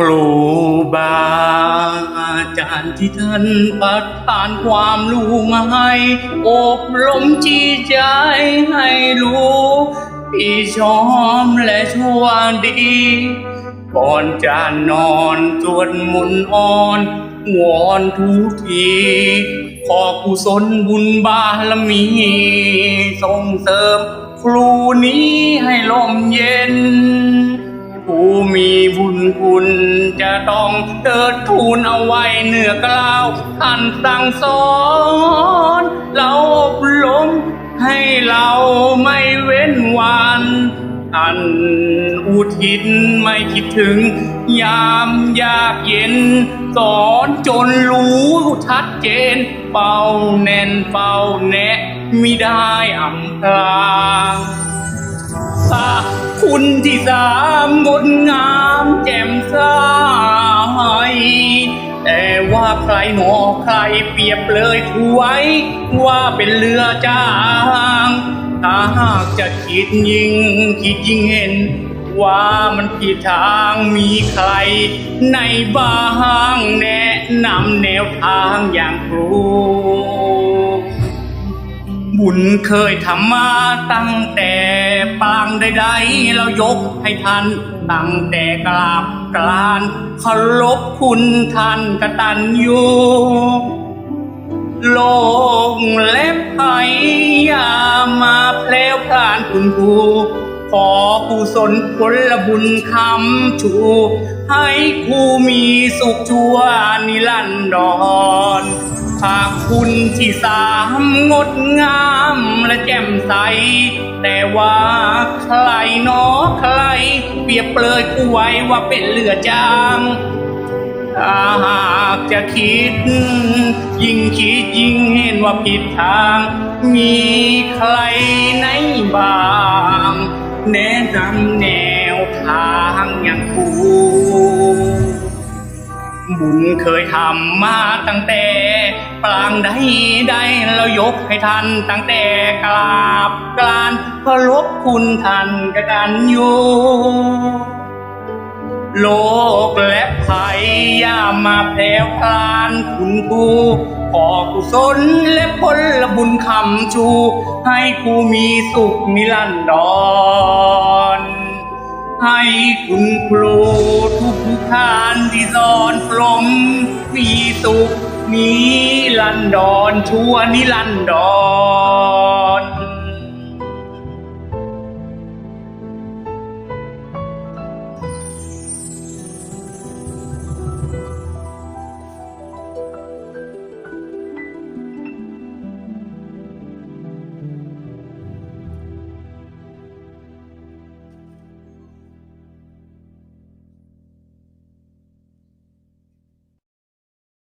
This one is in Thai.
ครูบาอาจารย์ที่ท่านประทานความรู้มาให้อบรมจิตใจให้รู้พี่ชอมและชั่วดี ก่อนจะนอนสวดมุนอ่อนวอนทุกทีขอกุศลบุญบารมีส่งเสริมครูนี้ให้ลมเย็น ผู้มีบุญคุณจะต้องเติดทูนเอาไว้เหนือกล่าวท่านสั่งสอน เราอบรมให้เราไม่เว้นวันท่านอุทิศไม่คิดถึง ยามยากเย็น สอนจนรู้ชัดเจน เป่าแน่นเป่าแนะมิได้อำพรางสา คุณที่สามงดงามแจ่มใสแต่ว่าใครหนอใครเปรียบเลยถวยว่าเป็นเรือจ้างถ้าหากจะคิดยิ่งคิดยิ่งเห็น ว่ามันผิดทางมีใคร ในบ้างแนะนำแนวทางอย่างครูบุญเคยทำมาตั้งแต่ ปางใดๆเรายกให้ท่าน ตั้งแต่กราบกรานเคารพคุณท่านกตัญญูโลกและภัยอย่ามาแพลวพลานคุณครูขอกุศลผลบุญคำชู ให้ครูมีสุขชั่วนิรันดร ภาคคุณที่สามงดงามและแจ่มใส แต่ว่าใครหนอใคร เปรียบเปรยกูไว้ว่าเป็นเรือจางถ้าหากจะคิด ยิ่งคิดยิ่งเห็นว่าผิดทาง มีใครไหนบ้าง แนะนำแนวทางอย่างกู บุญเคยทำมาตั้งแต่ปลางใดใดเรายกให้ท่านตั้งแต่กราบกรานเคารพคุณท่านกตันอยู่โลกและภัยย่ามาแผ่พลานคุณกูขอกุศลและผลบุญคำชู ให้กูมีสุขนิรันดรให้คุณครูทุก ทุกท่านที่สอนปลมมีสุกนิลันดอนชั่วนิลันดอน